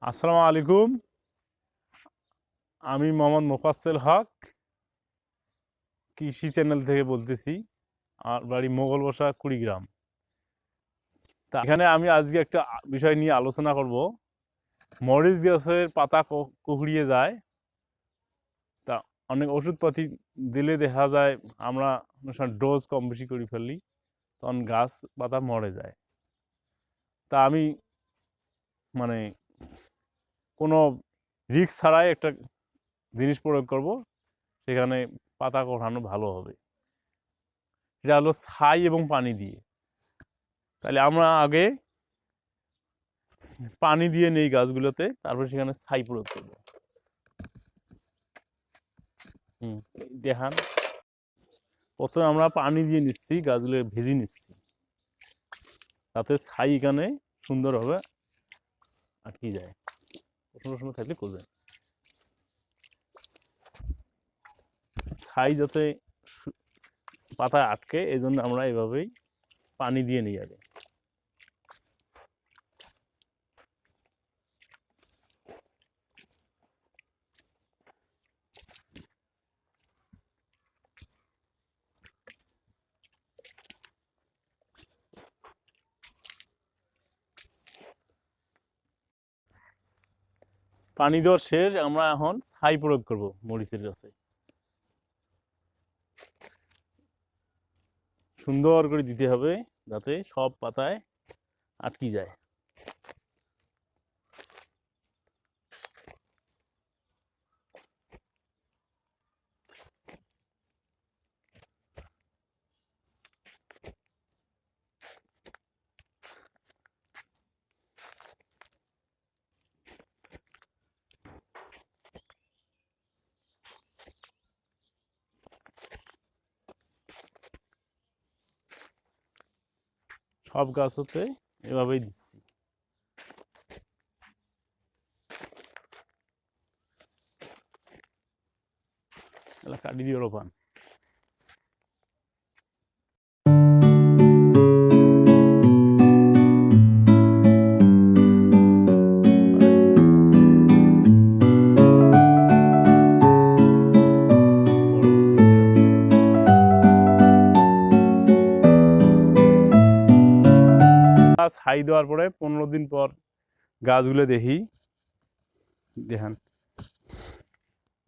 আসসালামু আলাইকুম। আমি মোহাম্মদ মোফাজ্জল হক, কৃষি চ্যানেল থেকে বলতেছি, আর বাড়ি মোগল বসা কুড়িগ্রাম। তা এখানে আমি আজকে একটা বিষয় নিয়ে আলোচনা করব। মরিচ গাছের পাতা ক- কুকড়িয়ে যায়। তা অনেক ওষুধপাতি দিলে দেখা যায় আমরা ডোজ কম বেশি করে ফেলি, তখন গাছ পাতা মরে যায়। তা আমি মানে কোনো রিক্স ছাড়াই একটা জিনিস প্রয়োগ করব, সেখানে পাতা কোঠানো ভালো হবে। এটা হলো ছাই এবং পানি দিয়ে। তাহলে আমরা আগে পানি দিয়ে নেই গাছগুলোতে, তারপর সেখানে ছাই প্রয়োগ করব। হুম দেখান। প্রথমে আমরা পানি দিয়ে নিচ্ছি, গাছগুলো ভেজে নিচ্ছি। তাতে ছাই এখানে সুন্দরভাবে আটকে যায়। প্রশ্ন থাকলে করবেন। ছাই যাতে পাতা আটকে এই জন্য আমরা এভাবেই পানি দিয়ে নিয়ে আগে। পানি দেওয়ার শেষ আমরা এখন ছাই প্রয়োগ করব মরিচের গাছে। সুন্দর করে দিতে হবে যাতে সব পাতায় আটকি যায়। সব গাছ হতে এভাবেই দিচ্ছি। কাটি দিয়ে রোপান গাছ হাই দেওয়ার পরে পনেরো দিন পর গাছগুলো দেখি। দেখেন।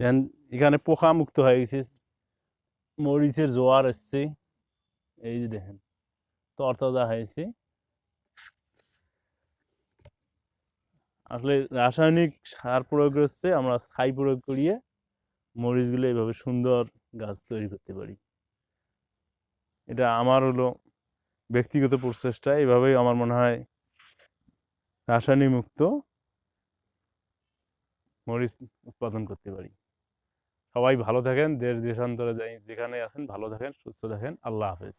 দেখেন, এখানে পোকা মুক্ত হয়ে গেছে। মরিচের জোয়ার এসছে। এই যে দেখেন, তরতাজা হয়েছে। আসলে রাসায়নিক সার প্রয়োগ হচ্ছে, আমরা ছাই প্রয়োগ করিয়ে মরিচগুলো এইভাবে সুন্দর গাছ তৈরি করতে পারি। এটা আমার হলো ব্যক্তিগত প্রচেষ্টা, এভাবেই আমার মনে হয় রাসায়নিক মুক্ত মরিচ উৎপাদন করতে পারি। সবাই ভালো থাকেন, দেশ দেশান্তরে যাই যেখানে আছেন ভালো থাকেন, সুস্থ থাকেন, আল্লাহ হাফেজ।